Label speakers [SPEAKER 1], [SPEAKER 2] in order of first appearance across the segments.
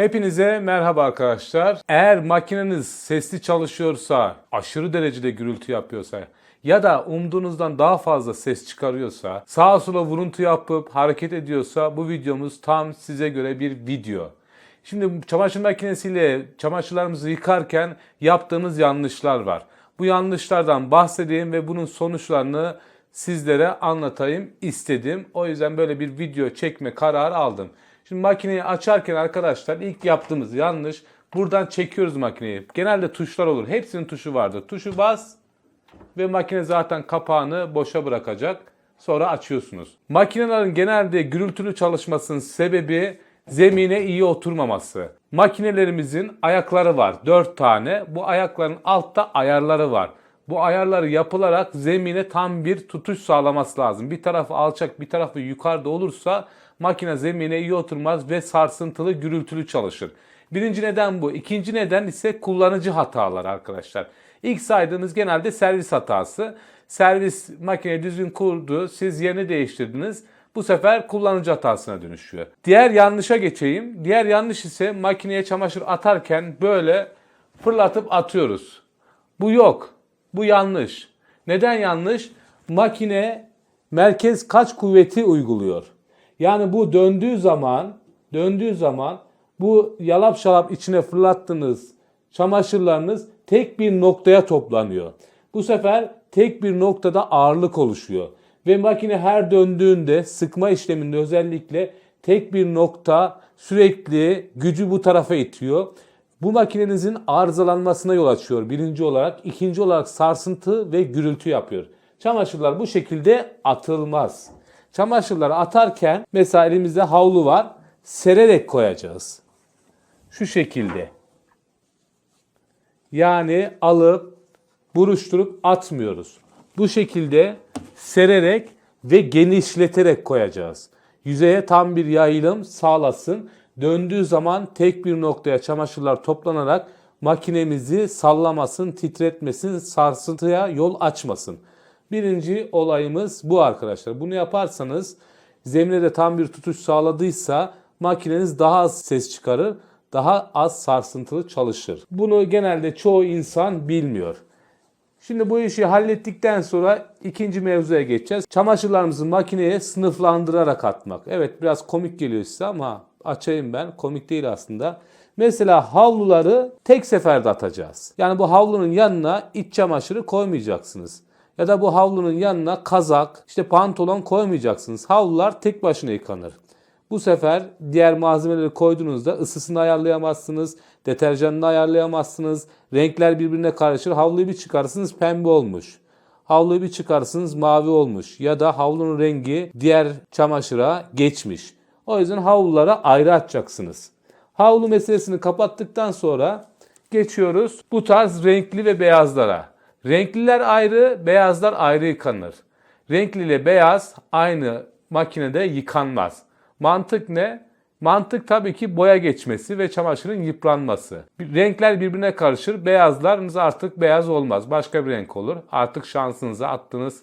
[SPEAKER 1] Hepinize merhaba arkadaşlar. Eğer makineniz sesli çalışıyorsa, aşırı derecede gürültü yapıyorsa ya da umduğunuzdan daha fazla ses çıkarıyorsa, sağa sola vuruntu yapıp hareket ediyorsa bu videomuz tam size göre bir video. Şimdi çamaşır makinesiyle çamaşırlarımızı yıkarken yaptığımız yanlışlar var. Bu yanlışlardan bahsedeyim ve bunun sonuçlarını sizlere anlatayım istedim. O yüzden böyle bir video çekme kararı aldım. Şimdi makineyi açarken arkadaşlar ilk yaptığımız yanlış buradan çekiyoruz makineyi. Genelde tuşlar olur. Hepsinin tuşu vardır. Tuşu bas ve makine zaten kapağını boşa bırakacak. Sonra açıyorsunuz. Makinelerin genelde gürültülü çalışmasının sebebi zemine iyi oturmaması. Makinelerimizin ayakları var. 4 tane. Bu ayakların altta ayarları var. Bu ayarları yapılarak zemine tam bir tutuş sağlaması lazım. Bir tarafı alçak bir tarafı yukarıda olursa makine zemine iyi oturmaz ve sarsıntılı gürültülü çalışır. Birinci neden bu. İkinci neden ise kullanıcı hatalar arkadaşlar. İlk saydığımız genelde servis hatası. Servis makine düzgün kurdu, siz yerini değiştirdiniz. Bu sefer kullanıcı hatasına dönüşüyor. Diğer yanlışa geçeyim. Diğer yanlış ise makineye çamaşır atarken böyle fırlatıp atıyoruz. Bu yok. Bu yanlış. Neden yanlış? Makine merkez kaç kuvveti uyguluyor. Yani bu döndüğü zaman, döndüğü zaman bu yalap şalap içine fırlattığınız çamaşırlarınız tek bir noktaya toplanıyor. Bu sefer tek bir noktada ağırlık oluşuyor. Ve makine her döndüğünde sıkma işleminde özellikle tek bir nokta sürekli gücü bu tarafa itiyor. Bu makinenizin arızalanmasına yol açıyor birinci olarak. ikinci olarak sarsıntı ve gürültü yapıyor. Çamaşırlar bu şekilde atılmaz. Çamaşırları atarken mesela elimizde havlu var. Sererek koyacağız. Şu şekilde. Yani alıp buruşturup atmıyoruz. Bu şekilde sererek ve genişleterek koyacağız. Yüzeye tam bir yayılım sağlasın. Döndüğü zaman tek bir noktaya çamaşırlar toplanarak makinemizi sallamasın, titretmesin, sarsıntıya yol açmasın. Birinci olayımız bu arkadaşlar. Bunu yaparsanız zemine de tam bir tutuş sağladıysa makineniz daha az ses çıkarır, daha az sarsıntılı çalışır. Bunu genelde çoğu insan bilmiyor. Şimdi bu işi hallettikten sonra ikinci mevzuya geçeceğiz. Çamaşırlarımızı makineye sınıflandırarak atmak. Evet biraz komik geliyor size ama açayım ben. Komik değil aslında. Mesela havluları tek seferde atacağız. Yani bu havlunun yanına iç çamaşırı koymayacaksınız. Ya da bu havlunun yanına kazak, işte pantolon koymayacaksınız. Havlular tek başına yıkanır. Bu sefer diğer malzemeleri koyduğunuzda ısısını ayarlayamazsınız, deterjanını ayarlayamazsınız, renkler birbirine karışır. Havluyu bir çıkarsınız pembe olmuş. Havluyu bir çıkarsınız mavi olmuş ya da havlunun rengi diğer çamaşıra geçmiş. O yüzden havlulara ayrı atacaksınız. Havlu meselesini kapattıktan sonra geçiyoruz bu tarz renkli ve beyazlara. Renkliler ayrı, beyazlar ayrı yıkanır. Renkli ile beyaz aynı makinede yıkanmaz. Mantık ne? Mantık tabii ki boya geçmesi ve çamaşırın yıpranması. Renkler birbirine karışır. Beyazlarınız artık beyaz olmaz. Başka bir renk olur. Artık şansınıza attığınız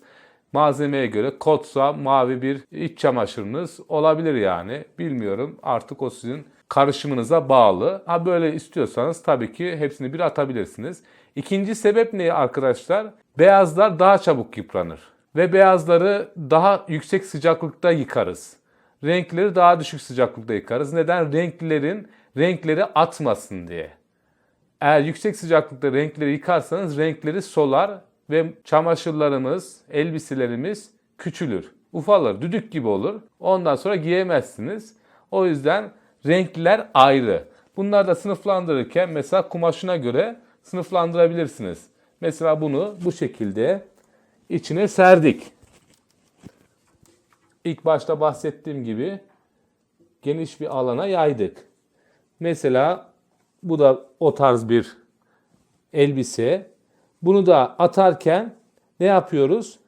[SPEAKER 1] malzemeye göre kotsa mavi bir iç çamaşırınız olabilir yani. Bilmiyorum. Artık o sizin karışımınıza bağlı. Ha böyle istiyorsanız tabii ki hepsini bir atabilirsiniz. İkinci sebep ne arkadaşlar? Beyazlar daha çabuk yıpranır. Ve beyazları daha yüksek sıcaklıkta yıkarız. Renkleri daha düşük sıcaklıkta yıkarız. Neden? Renklerin renkleri atmasın diye. Eğer yüksek sıcaklıkta renkleri yıkarsanız renkleri solar ve çamaşırlarımız, elbiselerimiz küçülür. Ufalır, düdük gibi olur. Ondan sonra giyemezsiniz. O yüzden renkler ayrı. Bunlar da sınıflandırırken mesela kumaşına göre sınıflandırabilirsiniz. Mesela bunu bu şekilde içine serdik. İlk başta bahsettiğim gibi geniş bir alana yaydık. Mesela bu da o tarz bir elbise. Bunu da atarken ne yapıyoruz?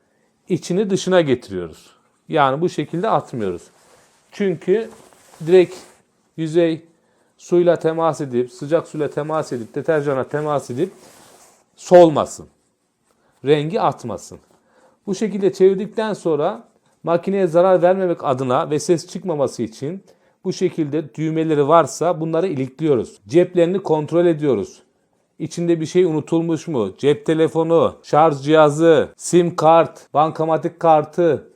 [SPEAKER 1] İçini dışına getiriyoruz. Yani bu şekilde atmıyoruz. Çünkü direkt yüzey suyla temas edip, sıcak suyla temas edip, deterjana temas edip solmasın. Rengi atmasın. Bu şekilde çevirdikten sonra makineye zarar vermemek adına ve ses çıkmaması için Bu şekilde düğmeleri varsa bunları ilikliyoruz. Ceplerini kontrol ediyoruz. İçinde bir şey unutulmuş mu? Cep telefonu, şarj cihazı, sim kart, bankamatik kartı.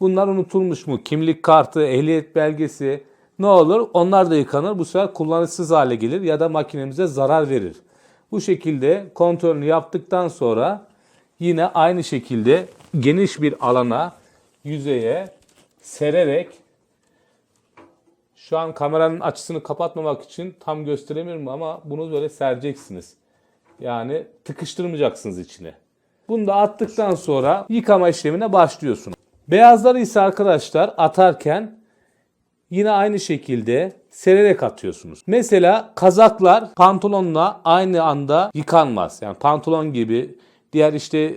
[SPEAKER 1] Bunlar unutulmuş mu? Kimlik kartı, ehliyet belgesi. Ne olur? Onlar da yıkanır. Bu sefer kullanışsız hale gelir ya da makinemize zarar verir. Bu şekilde kontrolünü yaptıktan sonra yine aynı şekilde geniş bir alana yüzeye sererek şu an kameranın açısını kapatmamak için tam gösteremiyorum ama bunu böyle sereceksiniz. Yani tıkıştırmayacaksınız içine. Bunu da attıktan sonra yıkama işlemine başlıyorsunuz. Beyazları ise arkadaşlar atarken yine aynı şekilde sererek atıyorsunuz. Mesela kazaklar pantolonla aynı anda yıkanmaz. Yani pantolon gibi diğer işte e,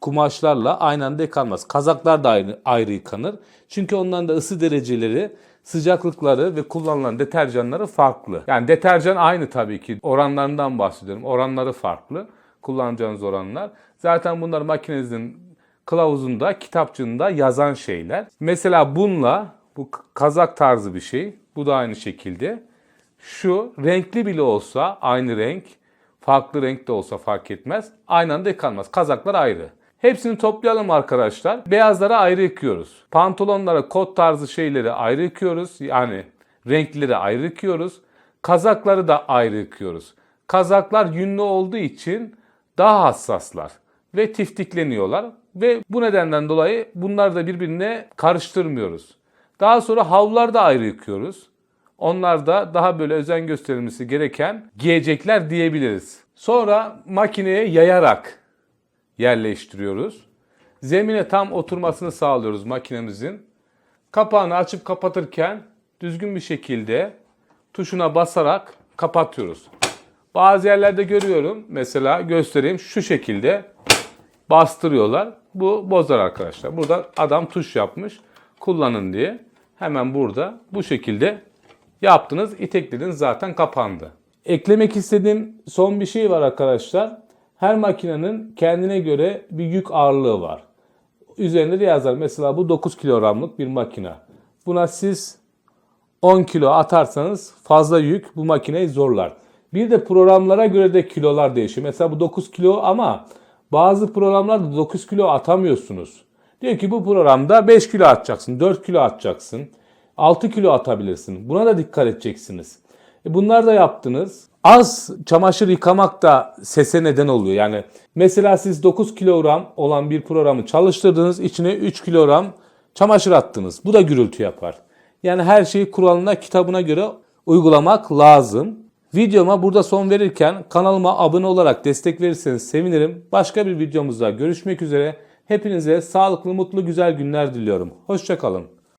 [SPEAKER 1] kumaşlarla aynı anda yıkanmaz. Kazaklar da ayrı, ayrı yıkanır. Çünkü onların da ısı dereceleri, sıcaklıkları ve kullanılan deterjanları farklı. Yani deterjan aynı tabii ki. Oranlarından bahsediyorum. Oranları farklı. Kullanacağınız oranlar. Zaten bunlar makinenizin kılavuzunda, kitapçığında yazan şeyler. Mesela bununla bu kazak tarzı bir şey. Bu da aynı şekilde. Şu renkli bile olsa aynı renk, farklı renk de olsa fark etmez. Aynı anda yıkanmaz. Kazaklar ayrı. Hepsini toplayalım arkadaşlar. Beyazları ayrı yıkıyoruz. Pantolonlara, kot tarzı şeyleri ayrı yıkıyoruz. Yani renkleri ayrı yıkıyoruz. Kazakları da ayrı yıkıyoruz. Kazaklar yünlü olduğu için daha hassaslar ve tiftikleniyorlar ve bu nedenden dolayı bunları da birbirine karıştırmıyoruz. Daha sonra havluları da ayrı yıkıyoruz. Onlar da daha böyle özen gösterilmesi gereken giyecekler diyebiliriz. Sonra makineye yayarak yerleştiriyoruz. Zemine tam oturmasını sağlıyoruz makinemizin. Kapağını açıp kapatırken düzgün bir şekilde tuşuna basarak kapatıyoruz. Bazı yerlerde görüyorum mesela göstereyim şu şekilde bastırıyorlar. Bu bozar arkadaşlar. Burada adam tuş yapmış kullanın diye. Hemen burada bu şekilde yaptınız. iteklediniz zaten kapandı. Eklemek istediğim son bir şey var arkadaşlar. Her makinenin kendine göre bir yük ağırlığı var. Üzerinde de yazar. Mesela bu 9 kilogramlık bir makine. Buna siz 10 kilo atarsanız fazla yük bu makineyi zorlar. Bir de programlara göre de kilolar değişiyor. Mesela bu 9 kilo ama bazı programlarda 9 kilo atamıyorsunuz. Diyor ki bu programda 5 kilo atacaksın, 4 kilo atacaksın, 6 kilo atabilirsin. Buna da dikkat edeceksiniz. E bunlar da yaptınız. Az çamaşır yıkamak da sese neden oluyor. Yani mesela siz 9 kilogram olan bir programı çalıştırdınız, içine 3 kilogram çamaşır attınız. Bu da gürültü yapar. Yani her şeyi kuralına, kitabına göre uygulamak lazım. Videoma burada son verirken kanalıma abone olarak destek verirseniz sevinirim. Başka bir videomuzda görüşmek üzere. Hepinize sağlıklı, mutlu, güzel günler diliyorum. Hoşçakalın.